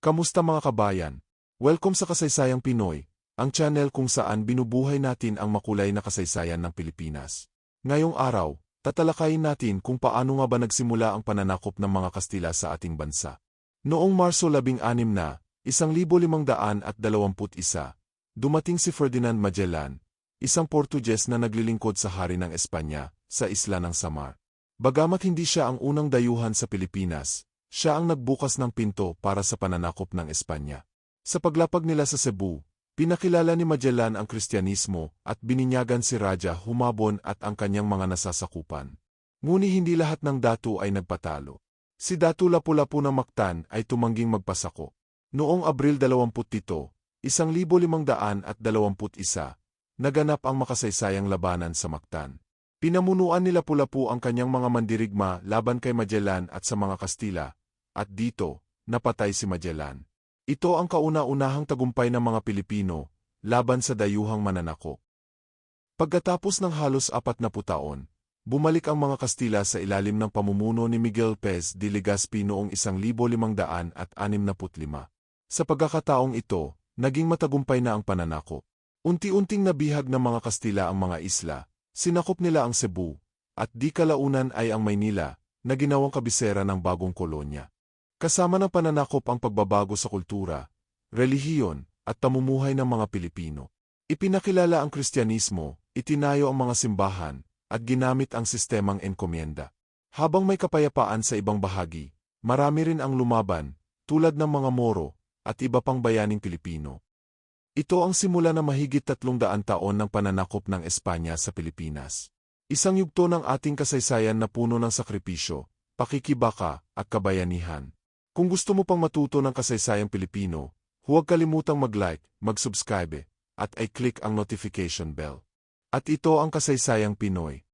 Kamusta mga kabayan? Welcome sa Kasaysayang Pinoy, ang channel kung saan binubuhay natin ang makulay na kasaysayan ng Pilipinas. Ngayong araw, tatalakayin natin kung paano nga ba nagsimula ang pananakop ng mga Kastila sa ating bansa. Noong Marso 16 na, 1521, dumating si Ferdinand Magellan, isang Portuges na naglilingkod sa hari ng Espanya, sa isla ng Samar. Bagamat hindi siya ang unang dayuhan sa Pilipinas, siya ang nagbukas ng pinto para sa pananakop ng Espanya. Sa paglapag nila sa Cebu, pinakilala ni Magellan ang Kristyanismo at bininyagan si Raja Humabon at ang kanyang mga nasasakupan. Ngunit hindi lahat ng datu ay nagpatalo. Si Datu Lapu-Lapu ng Mactan ay tumangging magpasako. Noong Abril 27, 1521, naganap ang makasaysayang labanan sa Mactan. Pinamunuan nila Lapu-Lapu ang kanyang mga mandirigma laban kay Magellan at sa mga Kastila, at dito, napatay si Magellan. Ito ang kauna-unahang tagumpay ng mga Pilipino, laban sa dayuhang mananako. Pagkatapos ng halos apat na putaon, bumalik ang mga Kastila sa ilalim ng pamumuno ni Miguel Pez de Legazpi noong 1565. Sa pagkakataong ito, naging matagumpay na ang pananako. Unti-unting nabihag ng mga Kastila ang mga isla, sinakop nila ang Cebu, at di kalaunan ay ang Maynila, na ginawang kabisera ng bagong kolonya. Kasama ng pananakop ang pagbabago sa kultura, relihiyon, at pamumuhay ng mga Pilipino. Ipinakilala ang Kristyanismo, itinayo ang mga simbahan, at ginamit ang sistemang enkomienda. Habang may kapayapaan sa ibang bahagi, marami rin ang lumaban, tulad ng mga Moro, at iba pang bayaning Pilipino. Ito ang simula ng mahigit tatlong daan taon ng pananakop ng Espanya sa Pilipinas. Isang yugto ng ating kasaysayan na puno ng sakripisyo, pakikibaka, at kabayanihan. Kung gusto mo pang matuto ng kasaysayang Pilipino, huwag kalimutang mag-like, mag-subscribe, at i-click ang notification bell. At ito ang kasaysayang Pinoy.